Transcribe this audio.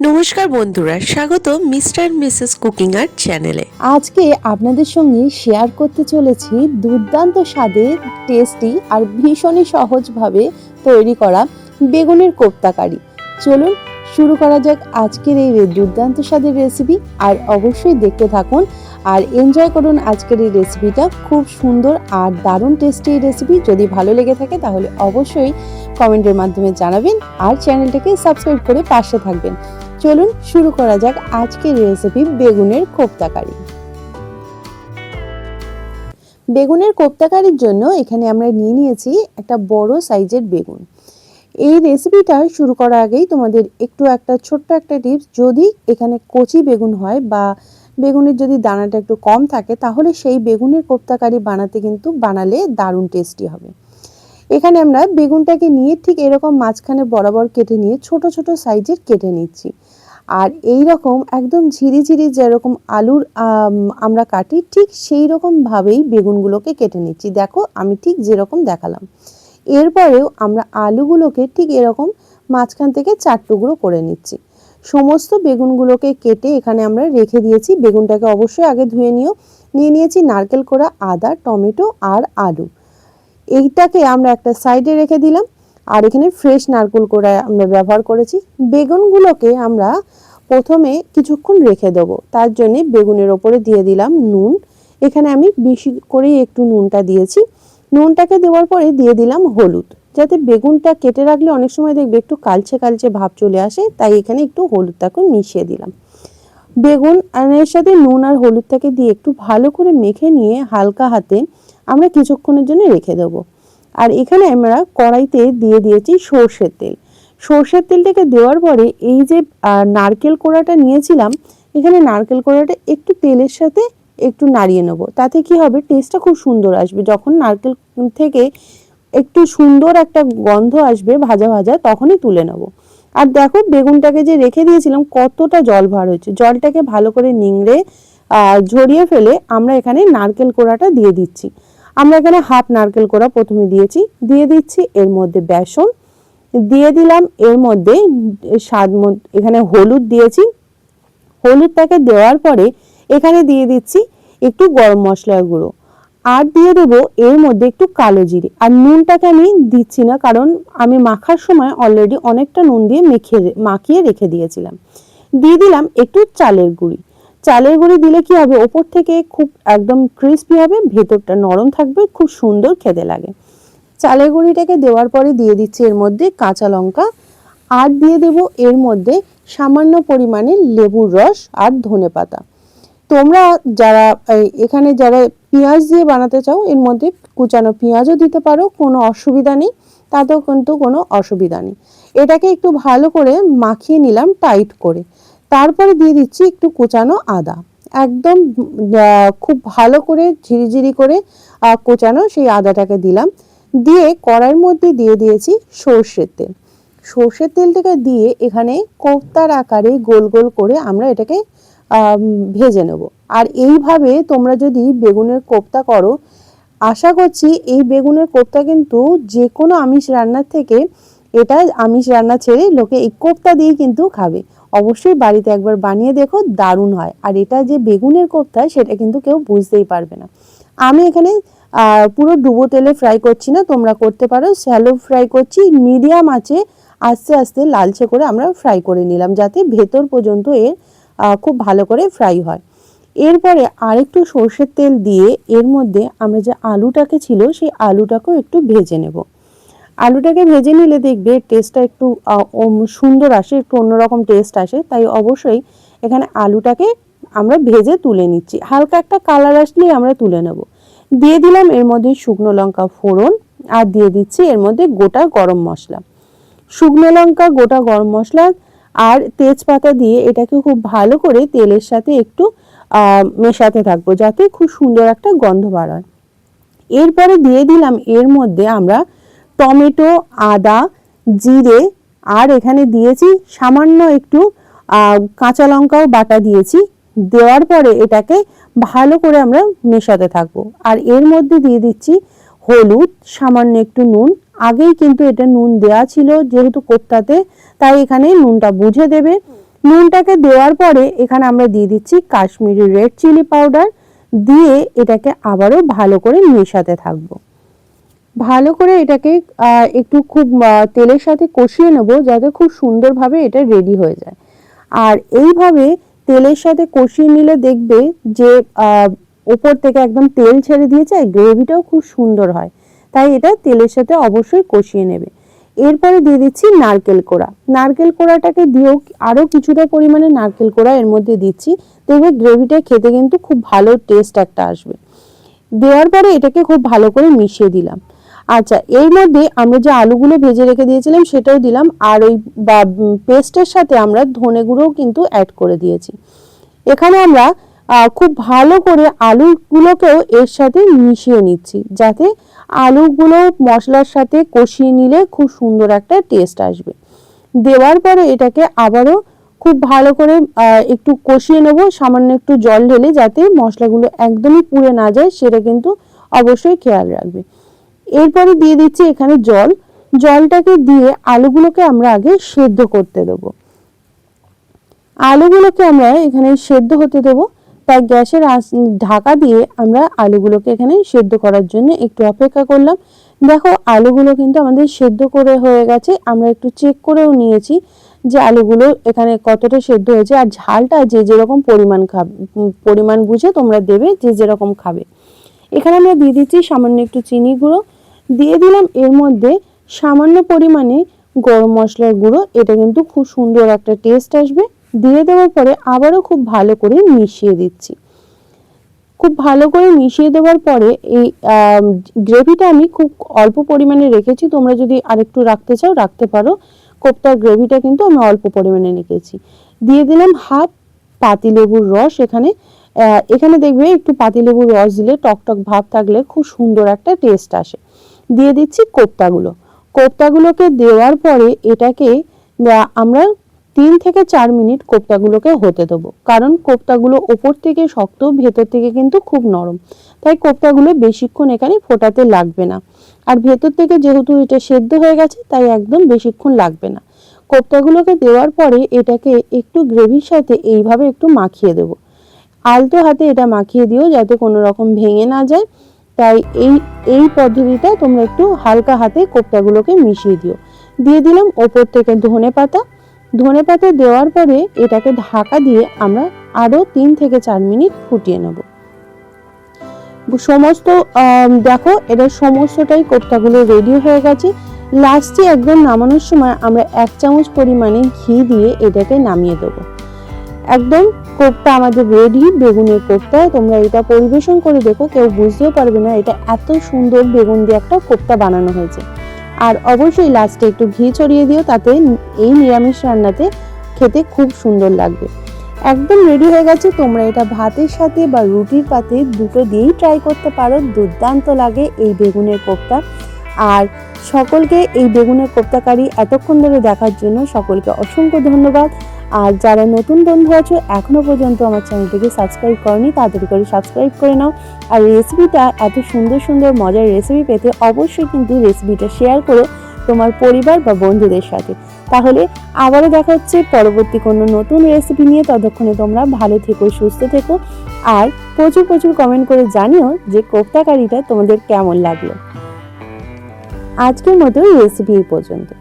নমস্কার বন্ধুরা স্বাগত মিস্টার মিসেস কুকিং আর চ্যানেলে। আজকে আপনাদের সঙ্গে শেয়ার করতে চলেছি দুর্দান্ত স্বাদের টেস্টি আর ভীষণই সহজভাবে তৈরি করা বেগুনের কোপ্তা কারি। চলুন, শুরু করা যাক আজকের এই দুর্দান্ত স্বাদের রেসিপি আর অবশ্যই দেখতে থাকুন আর এনজয় করুন আজকের এই রেসিপিটা খুব সুন্দর আর দারুণ টেস্টি রেসিপি যদি ভালো লেগে থাকে তাহলে অবশ্যই কমেন্টের মাধ্যমে জানাবেন আর চ্যানেলটাকে সাবস্ক্রাইব করে পাশে থাকবেন। চলুন শুরু করা যাক আজকের রেসিপি বেগুনের কোপ্তা কারি বেগুনের কোপ্তা কারির জন্য এখানে আমরা নিয়ে নিয়েছি একটা বড় সাইজের বেগুন। এই রেসিপিটা শুরু করার আগেই তোমাদের একটু একটা ছোট্ট একটা টিপস যদি এখানে কচি বেগুন হয় বা বেগুনের যদি দানাটা একটু কম থাকে, তাহলে সেই বেগুনের কোপ্তা কারি বানাতে কিন্তু বানালে দারুণ টেস্টি হবে। এখানে আমরা বেগুনটাকে নিয়ে ঠিক এরকম মাঝখানে বরাবর কেটে নিয়ে ছোট ছোট সাইজের কেটে নিচ্ছি। আর এই রকম একদম ঝিরি ঝিরি যেরকম আলুর আমরা কাটি, ঠিক সেই রকম ভাবেই বেগুনগুলোকে কেটে নিচ্ছি। দেখো, আমি ঠিক যেরকম দেখালাম। এরপরেও আমরা আলুগুলোকে ঠিক এরকম মাঝখান থেকে চার টুকরো করে নিচ্ছি। সমস্ত বেগুনগুলোকে কেটে এখানে আমরা রেখে দিয়েছি। বেগুনটাকে অবশ্যই আগে ধুয়ে নিও। নিয়ে নিয়েছি নারকেল কোড়া, আদা, টমেটো আর আলু। এইটাকে আমরা একটা সাইডে রেখে দিলাম। আর এখানে ফ্রেশ নারকেল কোড়া আমরা ব্যবহার করেছি। বেগুনগুলোকে আমরা প্রথমে কিছুক্ষণ রেখে দেবো। তার জন্য বেগুনের ওপরে দিয়ে দিলাম নুন। এখানে আমি বেশি করেই একটু নুনটা দিয়েছি। নুনটাকে দেওয়ার পরে দিয়ে দিলাম হলুদ। যাতে বেগুনটা কেটে রাখলে অনেক সময় দেখবে একটু কালচে কালচে ভাব চলে আসে, তাই এখানে একটু হলুদটাকে মিশিয়ে দিলাম। বেগুন এর সাথে নুন আর হলুদটাকে দিয়ে একটু ভালো করে মেখে নিয়ে হালকা হাতে আমরা কিছুক্ষণের জন্য রেখে দেবো। আর এখানে আমরা কড়াইতে দিয়ে দিয়েছি সর্ষের তেল। সর্ষের তেলটাকে দেওয়ার পরে এই যে নারকেল কোড়াটা নিয়েছিলাম, এখানে নারকেল কোড়াটা একটু তেলের সাথে একটু নাড়িয়ে নেব। তাতে কি হবে টেস্টটা খুব সুন্দর আসবে। যখন নারকেল থেকে একটু সুন্দর একটা গন্ধ আসবে ভাজা ভাজা, তখনই তুলে নেব। আর দেখো, বেগুনটাকে যে রেখে দিয়েছিলাম, কতটা জল ভার হয়েছে। জলটাকে ভালো করে নিংড়ে ঝরিয়ে ফেলে আমরা এখানে নারকেল কোড়াটা দিয়ে দিচ্ছি। আমরা এখানে হাফ নারকেল কোড়া প্রথমে দিয়েছি, দিয়ে দিচ্ছি এর মধ্যে বেসন, দিয়ে দিলাম এর মধ্যে স্বাদ এখানে হলুদ দিয়েছি। হলুদটাকে দেওয়ার পরে এখানে দিয়ে দিচ্ছি একটু গরম মশলার গুঁড়ো। আর দিয়ে দেবো এর মধ্যে একটু কালো জিরে। আর নুনটাকে আমি দিচ্ছি না, কারণ আমি মাখার সময় অলরেডি অনেকটা নুন দিয়ে মেখে, মাখিয়ে রেখে দিয়েছিলাম। দিয়ে দিলাম একটু চালের গুঁড়ি। চালের গুঁড়ি দিলে কি হবে? ওপর থেকে খুব একদম ক্রিস্পি হবে, ভেতরটা নরম থাকবে, খুব সুন্দর খেতে লাগে। চালের গুঁড়িটাকে দেওয়ার পরে দিয়ে দিচ্ছি এর মধ্যে কাঁচা লঙ্কা আর দিয়ে দেব এর মধ্যে সামান্য পরিমাণে লেবুর রস আর ধনেপাতা তোমরা যারা এখানে যারা পেঁয়াজ দিয়ে বানাতে চাও, এর মধ্যে কুচানো পেঁয়াজও দিতে পারো, কোনো অসুবিধা নেই, তাতেও কিন্তু কোনো অসুবিধা নেই। এটাকে একটু ভালো করে মাখিয়ে নিলাম টাইট করে। তারপরে দিয়ে দিচ্ছি একটু কোচানো আদা। একদম খুব ভালো করে ঝিরিঝিরি করে কোচানো সেই আদাটাকে দিলাম। দিয়ে কড়াইয়ের মধ্যে দিয়ে দিয়েছি সর্ষের তেল। সর্ষের তেলটাকে দিয়ে এখানে কোফতার আকারে গোল গোল করে আমরা এটাকে ভেজে নেব। আর এইভাবে তোমরা যদি বেগুনের কোফতা করো, আশা করছি এই বেগুনের কোফতা কিন্তু যে কোনো আমিষ রান্নার থেকে এটা আমিষ রান্না ছেড়ে লোকে এই কোফতা দিয়ে কিন্তু খাবে। অবশ্যই বাড়িতে একবার বানিয়ে দেখো, দারুণ হয়। আর এটা যে বেগুনের কোফতা সেটা কিন্তু কেউ বুঝতেই পারবে না। আমি এখানে পুরো ডুবো তেলে ফ্রাই করছি না, তোমরা করতে পারো। স্যালো ফ্রাই করছি মিডিয়াম আছে, আস্তে আস্তে লালচে করে আমরা ফ্রাই করে নিলাম, যাতে ভেতর পর্যন্ত এর খুব ভালো করে ফ্রাই হয়। এরপরে আরেকটু সর্ষের তেল দিয়ে, এর মধ্যে আমরা যে আলুটাকে ছিল, সেই আলুটাকেও একটু ভেজে নেব। আলুটাকে ভেজে নিলে দেখবে টেস্টটা একটু সুন্দর আসে, একটু অন্যরকম টেস্ট আসে। তাই অবশ্যই এখানে আলুটাকে আমরা ভেজে তুলে নিচ্ছি। হালকা একটা কালার আসলেই আমরা তুলে নেব। দিয়ে দিলাম এর মধ্যে শুকনো লঙ্কা ফোড়ন আর দিয়ে দিচ্ছি এর মধ্যে গোটা গরম মশলা। শুকনো লঙ্কা, গোটা গরম মশলা আর তেজপাতা দিয়ে এটাকে খুব ভালো করে তেলের সাথে একটু মেশাতে থাকব যাতে খুব সুন্দর একটা গন্ধ বার হয়। এরপরে দিয়ে দিলাম এর মধ্যে আমরা টমেটো, আদা, জিরে, আর এখানে দিয়েছি সামান্য একটু কাঁচা লঙ্কাও বাটা দিয়েছি। দেওয়ার পরে এটাকে ভালো করে আমরা মেশাতে থাকব। আর এর মধ্যে দিয়ে দিচ্ছি হলুদ, সামান্য একটু নুন। আগেই কিন্তু এটা নুন দেওয়া ছিল যেহেতু কোপ্তাতে, তাই এখানে নুনটা বুঝে দেবে। নুনটাকে দেওয়ার পরে এখানে আমরা দিয়ে দিচ্ছি কাশ্মীরি রেড চিলি পাউডার। দিয়ে এটাকে আবারও ভালো করে মেশাতে থাকব। ভালো করে এটাকে একটু খুব তেলের সাথে কষিয়ে নেব যাতে খুব সুন্দরভাবে এটা রেডি হয়ে যায়। আর এইভাবে তেলের সাথে কষিয়ে নিলে দেখবে যে ওপর থেকে একদম তেল ছেড়ে দিয়েছে গ্রেভিটাও খুব সুন্দর হয়। তাই এটা তেলের সাথে অবশ্যই কষিয়ে নেবে। এরপরে দিয়ে দিচ্ছি নারকেল কোড়া। নারকেল কোড়াটাকে দিয়েও আরও কিছুটা পরিমাণে নারকেল কোড়া এর মধ্যে দিচ্ছি। দেখবে গ্রেভিটা খেতে কিন্তু খুব ভালো টেস্ট একটা আসবে। দেওয়ার পরে এটাকে খুব ভালো করে মিশিয়ে দিলাম। আচ্ছা এর মধ্যে আমরা যে আলুগুলো ভেজে রেখে দিয়েছিলাম সেটাও দিলাম, আর ওই বা পেস্টের সাথে আমরা ধনে গুঁড়োও কিন্তু অ্যাড করে দিয়েছি। এখানে আমরা খুব ভালো করে আলুগুলোকেও এর সাথে মিশিয়ে নিচ্ছি, যাতে আলুগুলো মশলার সাথে কষিয়ে নিলে খুব সুন্দর একটা টেস্ট আসবে। দেওয়ার পরে এটাকে আবারও খুব ভালো করে একটু কষিয়ে নেব, সামান্য একটু জল ঢেলে যাতে মশলাগুলো একদমই পুড়ে না যায়, সেটা কিন্তু অবশ্যই খেয়াল রাখবে। এরপরে দিয়ে দিচ্ছি এখানে জল। জলটাকে দিয়ে আলুগুলোকে আমরা আগে সেদ্ধ করতে দেবো। আলুগুলোকে আমরা এখানে সেদ্ধ হতে দেবো। তাই গ্যাসের ঢাকা দিয়ে আমরা আলুগুলোকে এখানে সেদ্ধ করার জন্য একটু অপেক্ষা করলাম। দেখো, আলুগুলো কিন্তু আমাদের সেদ্ধ করে হয়ে গেছে। আমরা একটু চেক করেও নিয়েছি যে আলুগুলো এখানে কতটা সেদ্ধ হয়েছে। আর ঝালটা যে যেরকম পরিমাণ খাবে পরিমাণ বুঝে তোমরা দেবে যে যেরকম খাবে। এখানে আমরা দিয়ে দিচ্ছি সামান্য একটু চিনি গুঁড়ো। দিয়ে দিলাম। এর মধ্যে সামান্য পরিমাণে গরম মশলার গুঁড়ো। এটা কিন্তু খুব সুন্দর একটা টেস্ট আসবে। দিয়ে দেওয়ার পরে আবারও খুব ভালো করে মিশিয়ে দিচ্ছি। খুব ভালো করে মিশিয়ে দেওয়ার পরে এই গ্রেভিটা আমি খুব অল্প পরিমাণে রেখেছি। তোমরা যদি আরেকটু রাখতে চাও, রাখতে পারো। কোপ্তার গ্রেভিটা কিন্তু আমি অল্প পরিমাণে রেখেছি। দিয়ে দিলাম হাফ পাতিলেবুর রস এখানে। এখানে দেখবে একটু পাতিলেবুর রস দিলে টকটক ভাব থাকলে খুব সুন্দর একটা টেস্ট আসে। দিয়ে দিচ্ছি কোপ্তাগুলো। কোপ্তাগুলোকে দেওয়ার পরে এটাকে আমরা তিন থেকে চার মিনিট কোপ্তাগুলোকে হতে দেবো। কারণ কোপ্তাগুলো ওপর থেকে শক্ত, ভেতর থেকে কিন্তু খুব নরম। তাই কোপ্তাগুলো বেশিক্ষণ এখানে ফোটাতে লাগবে না। আর ভেতর থেকে যেহেতু এটা সেদ্ধ হয়ে গেছে, তাই একদম বেশিক্ষণ লাগবে না। কোপ্তাগুলোকে দেওয়ার পরে এটাকে একটু গ্রেভির সাথে এইভাবে একটু মাখিয়ে দেবো। আলতো হাতে এটা মাখিয়ে দিও, যাতে কোনো রকম ভেঙে না যায়। তাই এই এই পদ্ধতিটা তোমরা একটু হালকা হাতে কোপ্তাগুলোকে মিশিয়ে দিও। দিয়ে দিলাম ওপর থেকে ধনে পাতা। ধনে পাতা দেওয়ার পরে এটাকে ঢাকা দিয়ে আমরা আরও তিন থেকে চার মিনিট ফুটিয়ে নেব। সমস্ত দেখো এটা সমস্তটাই কোপ্তাগুলো রেডি হয়ে গেছে। লাস্টে একদম নামানোর সময় আমরা এক চামচ পরিমাণে ঘি দিয়ে এটাকে নামিয়ে দেবো। একদম কোপ্তা আমাদের রেডি বেগুনের কোপ্তা। তোমরা এটা পরিবেশন করে দেখো, কেউ বুঝতেও পারবে না এটা এত সুন্দর বেগুন দিয়ে একটা কোপ্তা বানানো হয়েছে। আর অবশ্যই লাস্টে একটু ঘি ছড়িয়ে দিও, তাতে এই নিরামিষ রান্নাতে খেতে খুব সুন্দর লাগবে। একদম রেডি হয়ে গেছে, তোমরা এটা ভাতের সাথে বা রুটির পাতে দুটো দিয়েই ট্রাই করতে পারো, দুর্দান্ত লাগে এই বেগুনের কোপ্তা। আর সকলকে এই বেগুনের কোপ্তা কারি এতক্ষণ ধরে দেখার জন্য সকলকে অসংখ্য ধন্যবাদ। আর যারা নতুন বন্ধু আছো, এখনও পর্যন্ত আমার চ্যানেলটিকে সাবস্ক্রাইব করনি, তাড়াতাড়ি করে সাবস্ক্রাইব করে নাও। আর রেসিপিটা এত সুন্দর সুন্দর, মজার রেসিপি পেতে অবশ্যই কিন্তু রেসিপিটা শেয়ার করো তোমার পরিবার বা বন্ধুদের সাথে। তাহলে আবারও দেখা হচ্ছে পরবর্তী কোনো নতুন রেসিপি নিয়ে। ততক্ষণে তোমরা ভালো থেকো, সুস্থ থেকো। আর প্রচুর প্রচুর কমেন্ট করে জানিও যে কোপ্তা কারিটা তোমাদের কেমন লাগল। আজকের মতো রেসিপি এই পর্যন্ত।